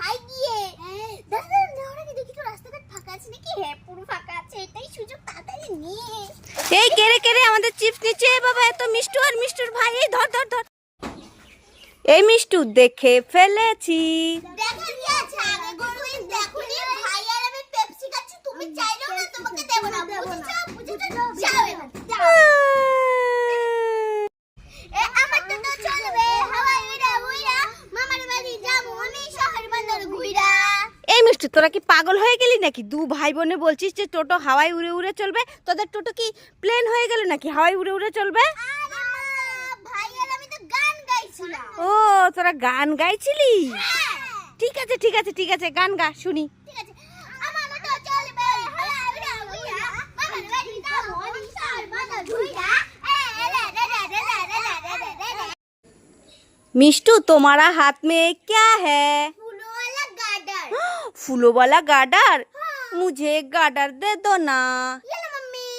খাই গিয়ে দাদা দাদা নেওয়ার দেখি তো রাস্তাঘাট ফাঁকা আছে নাকি? হ্যাঁ পুরো ফাঁকা আছে এটাই সুযোগ তাড়াতাড়ি নিয়ে এই কেড়ে কেড়ে আমাদের চিপস নিচ্ছে। বাবা এত মিষ্টু আর মিষ্টুর ভাই। এই ধর ধর ধর। এই মিষ্টু দেখে ফেলেছি। দেখা কি আছে আগে গরুই দেখো নি ভাই আর আমি পেপসি খাচ্ছি তুমি চাইলেও না তোমাকে দেব না বুঝেছ বুঝেছ যাও এবার, যাও এ আমার তো তো চলবে হাওয়াই উড়া উড়া মামার বাড়ি যাব আমি শহর বন্দর ঘুইরা এই তোরা কি পাগল হয়ে গেলি নাকি? দু ভাই বোনে বলছিস যে টোটো হাওয়ায় উড়ে উড়ে চলবে তোদের টোটো কি প্লেন হয়ে গেল নাকি? হাওয়ায় উড়ে উড়ে চলবে? মা, ও তোরা গান গাইছিলি? হ্যাঁ, ঠিক আছে ঠিক আছে ঠিক আছে গান গা শুনি। মিষ্টু আছে হাত তো চলবে হাওয়াই फूलों वाला गार्डर मुझे एक गार्डर दे दो ना ये लो मम्मी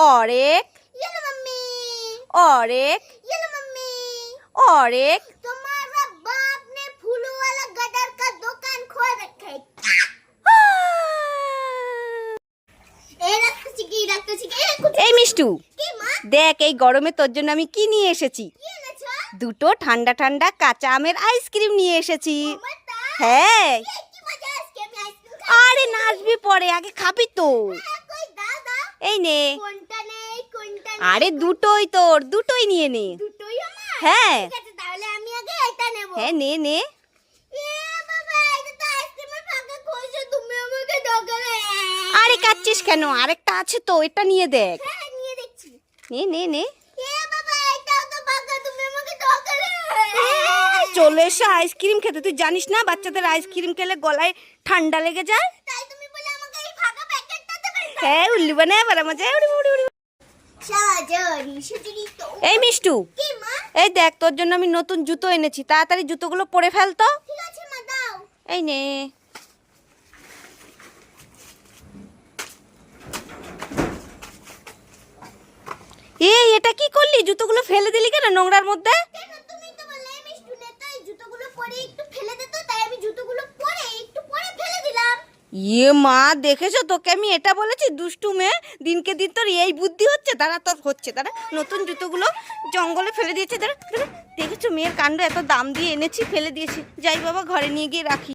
और एक ये लो मम्मी और एक ये लो मम्मी और एक तुम्हारा बाप ने फूलों वाला गदर का दुकान खोल रखा है এই রাখতে শিখি রাখতে শিখি এই কুচি এই মিষ্টু কি মা দেখ এই গরমে তোর জন্য আমি কি নিয়ে এসেছি কি এনেছো দুটো ঠান্ডা ঠান্ডা কাঁচা আমের আইসক্রিম নিয়ে এসেছি আমার তা হ্যাঁ পরে, আগে খাবি তো। এই নে। আরে দুটোই তোর, দুটোই নিয়ে নে। হ্যাঁ। হ্যাঁ নে নে। আরে কাচ্ছিস কেন? আরেকটা আছে তো, এটা নিয়ে দেখ। নে নে নে। চলে এসে আইসক্রিম খেতে। তুই জানিস না বাচ্চাদের আইসক্রিম খেলে গলায় ঠান্ডা লেগে যায়? হ্যাঁ উল্লু বানায় আবার মজা উড়ি উড়ি উড়ি সাজারি সুচরি তো এই মিষ্টু এই দেখ তোর জন্য আমি নতুন জুতো এনেছি। তাড়াতাড়ি জুতোগুলো পরে ফেল তো। ঠিক আছে মা দাও। এই নে। এই এটা কি করলি? জুতোগুলো ফেলে দিলি কেন নোংরার মধ্যে কেন তুমি তো বললে মিষ্টু নেতা এই জুতোগুলো পরে একটু ফেলে দে তো তাই আমি জুতোগুলো পরে একটু পরে ফেলে দিলাম ইয়ে মা, দেখেছ তোকে আমি এটা বলেছি? দুষ্টু মেয়ে, দিনকে দিন তোর এই বুদ্ধি হচ্ছে তারা তোর হচ্ছে তারা নতুন জুতোগুলো জঙ্গলে ফেলে দিয়েছে তারা দেখেছ মেয়ের কাণ্ড, এত দাম দিয়ে এনেছি, ফেলে দিয়েছি। যাই বাবা, ঘরে নিয়ে গিয়ে রাখি।